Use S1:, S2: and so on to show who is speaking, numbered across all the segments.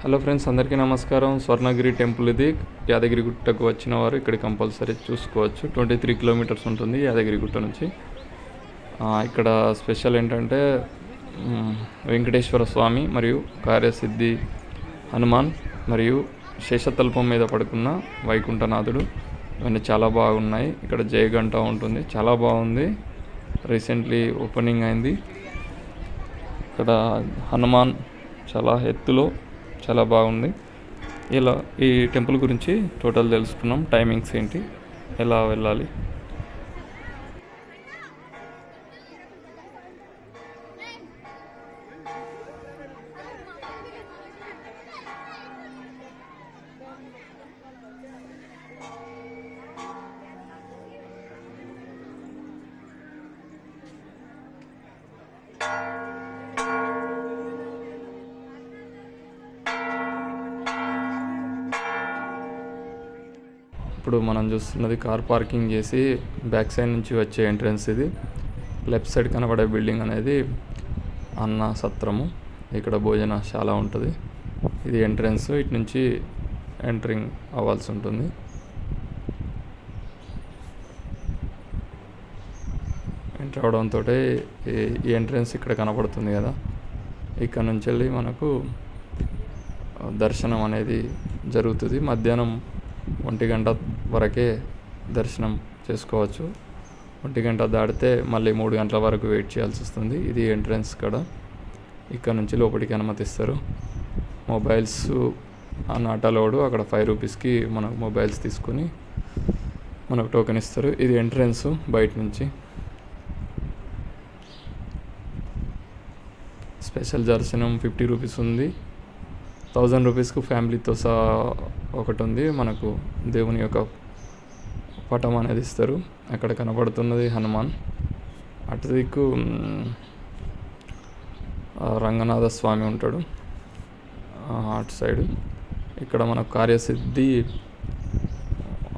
S1: Hello friends అందరికీ నమస్కారం. Swarnagiri temple ఇది. యాదగిరి గుట్టకు వచ్చిన వారు ఇక్కడ కంపల్సరీ చూసుకోవచ్చు. ట్వంటీ త్రీ కిలోమీటర్స్ ఉంటుంది యాదగిరి గుట్ట నుంచి. ఇక్కడ స్పెషల్ ఏంటంటే వెంకటేశ్వర స్వామి మరియు కార్యసిద్ధి హనుమాన్ మరియు శేషతల్పం మీద పడుకున్న వైకుంఠనాథుడు. ఇవన్నీ చాలా బాగున్నాయి. ఇక్కడ జయగంట ఉంటుంది. చాలా బాగుంది. రీసెంట్లీ ఓపెనింగ్ అయింది. ఇక్కడ హనుమాన్ చాలా ఎత్తులో చాలా బాగుంది. ఇలా ఈ టెంపుల్ గురించి టోటల్ తెలుసుకున్నాం. టైమింగ్స్ ఏంటి? ఎలా వెళ్ళాలి? ఇప్పుడు మనం చూస్తున్నది కార్ పార్కింగ్ చేసి బ్యాక్ సైడ్ నుంచి వచ్చే ఎంట్రన్స్ ఇది. లెఫ్ట్ సైడ్ కనబడే బిల్డింగ్ అనేది అన్న సత్రము. ఇక్కడ భోజనశాల ఉంటుంది. ఇది ఎంట్రన్స్ ఇటు నుంచి ఎంటరింగ్ అవ్వాల్సి ఉంటుంది. ఎంటర్ అవడంతో ఈ ఎంట్రన్స్ ఇక్కడ కనపడుతుంది కదా. ఇక్కడ నుంచి వెళ్ళి మనకు దర్శనం అనేది జరుగుతుంది. మధ్యాహ్నం ఒంటి గంట వరకే దర్శనం చేసుకోవచ్చు. ఒంటి గంట దాటితే మళ్ళీ మూడు గంటల వరకు వెయిట్ చేయాల్సి వస్తుంది. ఇది ఎంట్రన్స్ ఇక్కడ ఇక్కడ నుంచి లోపలికి అనుమతిస్తారు. మొబైల్స్ ఆ నాటలోడు అక్కడ ఫైవ్ రూపీస్కి మనకు మొబైల్స్ తీసుకొని మనకు టోకెన్ ఇస్తారు. ఇది ఎంట్రన్స్ బయట నుంచి. స్పెషల్ దర్శనం ఫిఫ్టీ రూపీస్ ఉంది. థౌజండ్ రూపీస్కు ఫ్యామిలీతో సహా ఒకటి ఉంది. మనకు దేవుని యొక్క పటం అనేది ఇస్తారు. అక్కడ కనబడుతున్నది హనుమాన్. అటు దిక్కు రంగనాథ స్వామి ఉంటాడు. అటు సైడు. ఇక్కడ మన కార్యసిద్ధి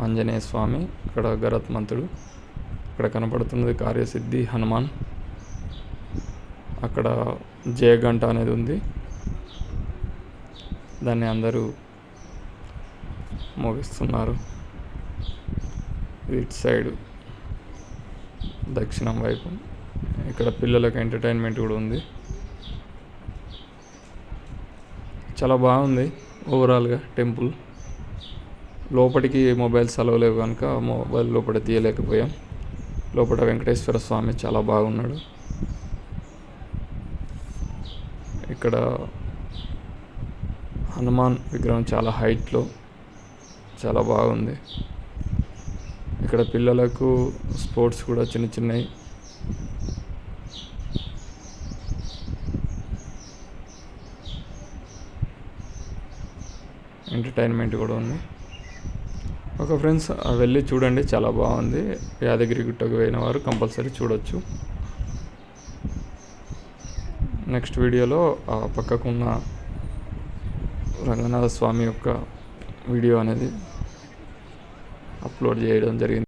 S1: ఆంజనేయ స్వామి ఇక్కడ గరత్మంతుడు ఇక్కడ కనపడుతున్నది కార్యసిద్ధి హనుమాన్. అక్కడ జయగంట అనేది ఉంది. దాన్ని అందరూ మోగిస్తున్నారు. ఇటు సైడ్ దక్షిణం వైపు. ఇక్కడ పిల్లలకు ఎంటర్టైన్మెంట్ కూడా ఉంది. చాలా బాగుంది ఓవరాల్గా టెంపుల్. లోపలికి మొబైల్స్ అలవలేవు కనుక మొబైల్ లోపల తీయలేకపోయాం. లోపల వెంకటేశ్వర స్వామి చాలా బాగున్నాడు. ఇక్కడ హనుమాన్ విగ్రహం చాలా హైట్లో చాలా బాగుంది. ఇక్కడ పిల్లలకు స్పోర్ట్స్ కూడా చిన్న చిన్నవి. ఎంటర్టైన్మెంట్ కూడా ఉంది. ఒక ఫ్రెండ్స్ వెళ్ళి చూడండి చాలా బాగుంది. యాదగిరి గుట్టకు పోయిన వారు కంపల్సరీ చూడొచ్చు. నెక్స్ట్ వీడియోలో పక్కకున్న రంగనాథ స్వామి యొక్క వీడియో అనేది అప్లోడ్ చేయడం జరిగింది.